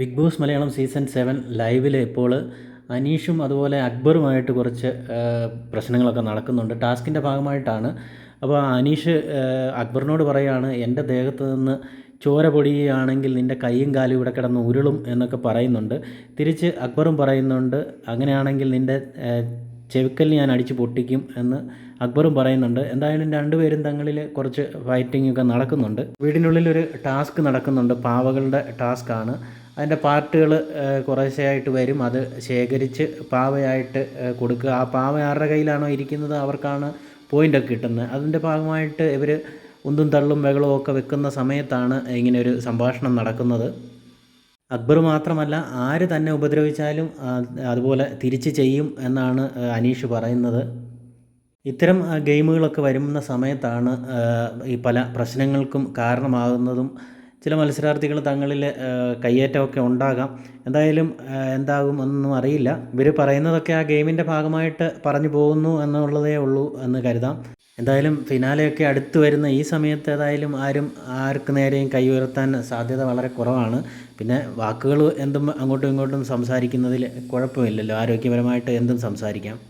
Bigg Boss Malayalam season seven ലൈവിൽ ഇപ്പോൾ അനീഷും അതുപോലെ അക്ബറുമായിട്ട് കുറച്ച് പ്രശ്നങ്ങളൊക്കെ നടക്കുന്നുണ്ട്. ടാസ്കിന്റെ ഭാഗമായിട്ടാണ്. അപ്പോൾ അനീഷ് അക്ബറിനോട് പറയുകയാണ് എന്റെ ദേഹത്ത് നിന്ന് ചോര പൊടിയുകയാണെങ്കിൽ നിന്റെ കൈയും കാലും ഇവിടെ കിടന്ന് ഉരുളും എന്നൊക്കെ പറയുന്നുണ്ട്. തിരിച്ച് അക്ബറും പറയുന്നുണ്ട് അങ്ങനെയാണെങ്കിൽ നിന്റെ ചെവിക്കൽ ഞാൻ അടിച്ച് പൊട്ടിക്കും എന്ന് അക്ബറും പറയുന്നുണ്ട്. എന്തായാലും രണ്ടുപേരും തങ്ങളിൽ കുറച്ച് ഫൈറ്റിംഗ് ഒക്കെ നടക്കുന്നുണ്ട്. വീടിനുള്ളിൽ ഒരു ടാസ്ക് നടക്കുന്നുണ്ട്. പാവകളുടെ ടാസ്ക്കാണ് അതിന്റെ പാർട്ടുകൾ കുറേശ്ശെയായിട്ട് വരും. അത് ശേഖരിച്ച് പാവയായിട്ട് കൊടുക്കുക. ആ പാവ ആരുടെ കയ്യിലാണോ ഇരിക്കുന്നത് അവർക്കാണ് പോയിന്റൊക്കെ കിട്ടുന്നത്. അതിന്റെ ഭാഗമായിട്ട് ഇവർ ഉന്തും തള്ളും ബഹളവും ഒക്കെ വെക്കുന്ന സമയത്താണ് ഇങ്ങനെ ഒരു സംഭാഷണം നടക്കുന്നത്. അക്ബർ മാത്രമല്ല ആര് തന്നെ ഉപദ്രവിച്ചാലും അതുപോലെ തിരിച്ച് ചെയ്യും എന്നാണ് അനീഷ് പറയുന്നത്. ഇത്തരം ഗെയിമുകളൊക്കെ വരുന്ന സമയത്താണ് ഈ പല പ്രശ്നങ്ങൾക്കും കാരണമാകുന്നതും ചില മത്സരാർത്ഥികൾ തങ്ങളിൽ കയ്യേറ്റമൊക്കെ ഉണ്ടാകാം. എന്തായാലും എന്താകും എന്നൊന്നും അറിയില്ല. ഇവർ പറയുന്നതൊക്കെ ആ ഗെയിമിന്റെ ഭാഗമായിട്ട് പറഞ്ഞു പോകുന്നു എന്നുള്ളതേ ഉള്ളൂ എന്ന് കരുതാം. എന്തായാലും ഫിനാലെയൊക്കെ അടുത്ത് വരുന്ന ഈ സമയത്ത് ഏതായാലും ആരും ആർക്ക് നേരെയും കൈ ഉയർത്താൻ സാധ്യത വളരെ കുറവാണ്. പിന്നെ വാക്കുകൾ എന്തും അങ്ങോട്ടും ഇങ്ങോട്ടും സംസാരിക്കുന്നതിൽ കുഴപ്പമില്ലല്ലോ. ആരോഗ്യപരമായിട്ട് എന്തും സംസാരിക്കാം.